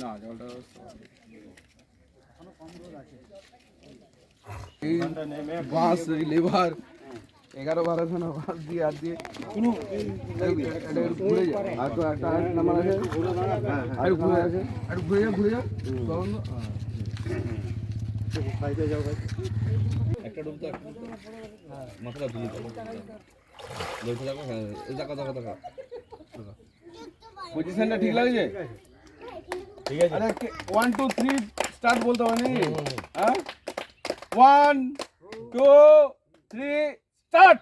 না জলটা বাঁশ লেবার এগারো বারোশো না বাঁশ দিয়ে আর দিয়ে ঘুরে যায় আর তো একটা নাম্বার আছে। আর ঘুরে আছে আর ঘুরে যা ঘুরে যা। তখন একটা ডুব তো মাথাটা ধুয়ে দাও লইতে থাকো হ্যাঁ এই দেখা দেখা দেখা। পজিশনটা ঠিক লাগছে? ঠিক আছে। আরে ওয়ান টু থ্রি স্টার্ট বলতে হবে নাকি? হ্যাঁ? One two three start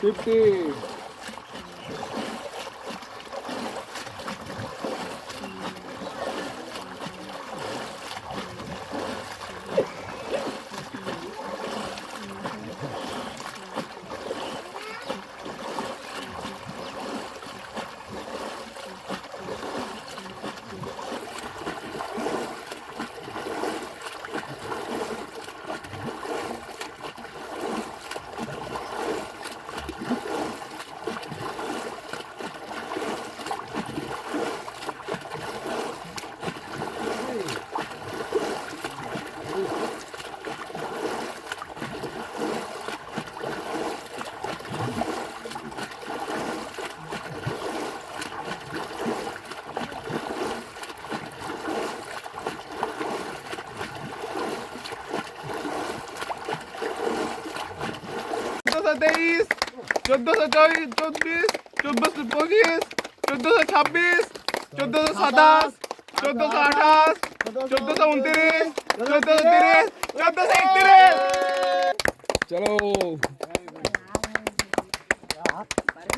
Ти-ти! Fifty চোদ্দশো তেইশ চোদ্দশো চব্বিশ চব্বিশ চোদ্দশো পঁচিশ চোদ্দশো ছাব্বিশ চোদ্দশো সাতাশ চোদ্দশো আঠাশ চোদ্দশো উনত্রিশ চোদ্দশো তিরিশ চোদ্দশো একত্রিশ চলো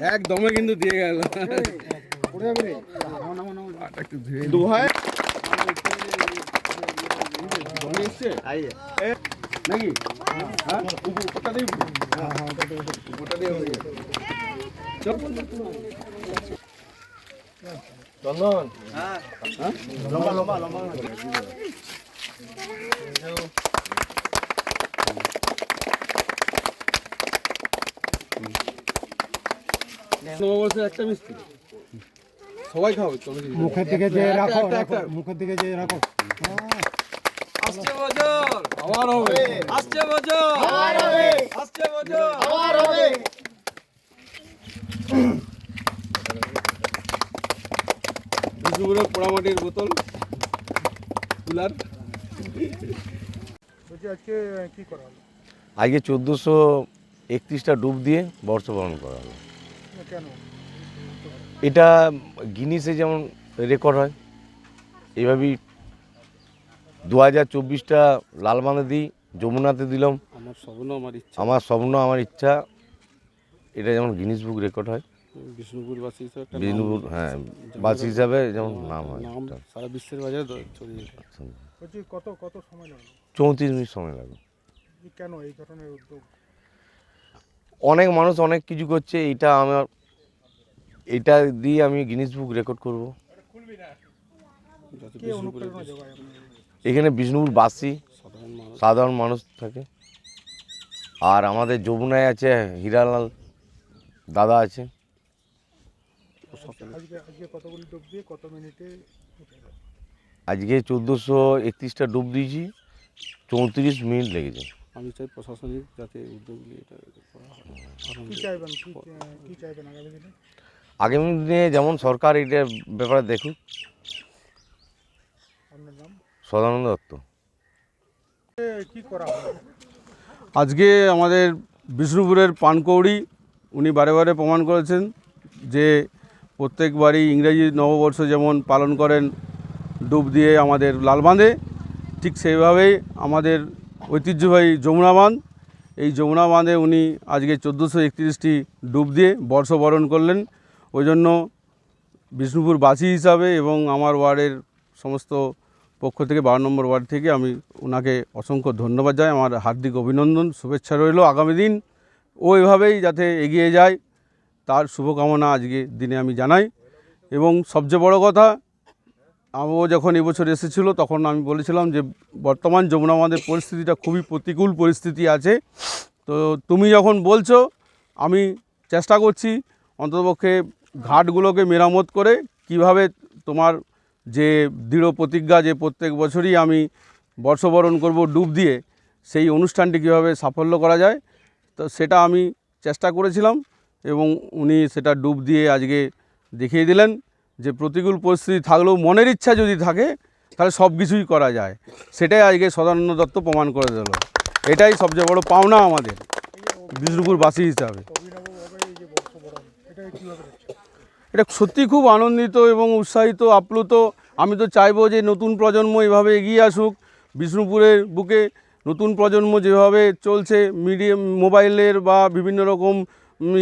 একদমে কিন্তু দিয়ে গেল দু হয় জমি এসছে এ, নাকি? হ্যাঁ? উপর- উপরটা দিয়ে উপরটা দিয়ে হয়ে গেছে। চন্দন। হ্যাঁ লম্বা লম্বা লম্বা নববর্ষের একটা মিষ্টি। সবাই খাবে তুমি মুখের দিকে যে রাখো একটা, মুখের দিকে যে রাখো। আসছে বছর আবার হবে। আসছে বছর আসছে বছর বিষ্ণুপুরের পোড়ামাটির বোতল কুলার। বলছি আজকে কি করা হলো? আজকে চোদ্দোশো একত্রিশটা ডুব দিয়ে বর্ষবরণ করা হলো। কেন? এটা গিনিসে যেমন রেকর্ড হয় এভাবেই দু হাজার চব্বিশটা লালবাঁধে দিই যমুনাতে দিলাম। আমার স্বপ্ন আমার ইচ্ছা। আমার স্বপ্ন আমার ইচ্ছা এটা যেমন গিনিস বুক রেকর্ড হয়। বিষ্ণুপুরবাসী হিসেবে বিষ্ণুপুর হ্যাঁ বাস হিসাবে যেমন নাম হয় সারা বিশ্বের বাজারে। বলছি কত কত সময় লাগল? চৌত্রিশ মিনিট সময় লাগে এই কেন এই ধরনের উদ্যোগ? অনেক মানুষ অনেক কিছু করছে এটা আমার এটা দিয়ে আমি গিনিস বুক রেকর্ড করব। এখানে বিষ্ণুপুর বাসী সাধারণ মানুষ থাকে। আর আমাদের যমুনায় আছে হীরালাল দাদা আছে। আজকে আজকে কতগুলি ডুব দিয়ে কত মিনিটে উঠে গেল? আজকে চোদ্দোশো একত্রিশটা ডুব দিয়েছি চৌত্রিশ মিনিট লেগেছে। আমি চাই প্রশাসনিক যাতে উদ্যোগ নিয়ে এটা করা আরও কি চাইবেন? কি কি চাইবেন আগামী দিনে যেমন সরকার এটার ব্যাপারে দেখুক সদানন্দ দত্ত। আজকে আমাদের বিষ্ণুপুরের পানকৌড়ি, উনি বারে বারে প্রমাণ করেছেন যে প্রত্যেকবারই ইংরেজি নববর্ষ যেমন পালন করেন, ডুব দিয়ে আমাদের লালবাঁধে ঠিক সেইভাবেই আমাদের ঐতিহ্যবাহী যমুনা বাঁধ, এই যমুনা বাঁধে উনি আজকে চোদ্দোশো একত্রিশটি ডুব দিয়ে বর্ষবরণ করলেন। ওই জন্য বিষ্ণুপুরবাসী হিসাবে এবং আমার ওয়ার্ডের সমস্ত পক্ষ থেকে বারো নম্বর ওয়ার্ড থেকে আমি ওনাকে অসংখ্য ধন্যবাদ জানাই। আমার হার্দিক অভিনন্দন, শুভেচ্ছা রইল আগামী দিন। ও এভাবেই যাতে এগিয়ে যায়, তার শুভকামনা আজকে দিনে আমি জানাই। এবং সবচেয়ে বড় কথা ও যখন এবছর এসেছিল, তখন আমি বলেছিলাম যে, বর্তমান যমুনা আমাদের পরিস্থিতিটা খুবই প্রতিকূল পরিস্থিতি আছে। তো তুমি যখন বলছো, আমি চেষ্টা করছি অন্ততপক্ষে ঘাটগুলোকে মেরামত করে কীভাবে তোমার যে দৃঢ় প্রতিজ্ঞা যে প্রত্যেক বছরই আমি বর্ষবরণ করব ডুব দিয়ে, সেই অনুষ্ঠানটি কীভাবে সাফল্য করা যায়, তো সেটা আমি চেষ্টা করেছিলাম এবং উনি সেটা ডুব দিয়ে আজকে দেখিয়ে দিলেন যে প্রতিকূল পরিস্থিতি থাকলেও মনের ইচ্ছা যদি থাকে, তাহলে সব কিছুই করা যায়। সেটাই আজকে সদানন্দ দত্ত প্রমাণ করে দিল। এটাই সবচেয়ে বড় পাওনা আমাদের, বিষ্ণুপুরবাসী হিসাবে। এটা সত্যি খুব আনন্দিত এবং উৎসাহিত, আপ্লুত। আমি তো চাইব যে নতুন প্রজন্ম এভাবে এগিয়ে আসুক। বিষ্ণুপুরের বুকে নতুন প্রজন্ম যেভাবে চলছে, মিডিয়াম, মোবাইলের বা বিভিন্ন রকম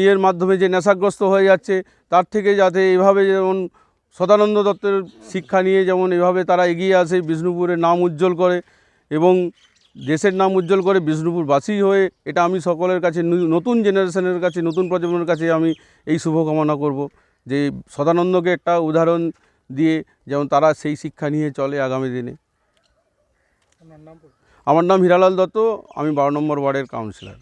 ইয়ের মাধ্যমে যে নেশাগ্রস্ত হয়ে যাচ্ছে, তার থেকে যাতে এভাবে যেমন সদানন্দ দত্তের শিক্ষা নিয়ে যেমন এভাবে তারা এগিয়ে আসে বিষ্ণুপুরের নাম উজ্জ্বল করে এবং দেশের নাম উজ্জ্বল করে বিষ্ণুপুরবাসী হয়ে, এটা আমি সকলের কাছে নতুন জেনারেশনের কাছে, নতুন প্রজন্মের কাছে আমি এই শুভকামনা করব। যে সদানন্দকে একটা উদাহরণ দিয়ে যেমন তারা সেই শিক্ষা নিয়ে চলে আগামী দিনে। আমার নাম হিরালাল দত্ত আমি বারো নম্বর ওয়ার্ডের কাউন্সিলর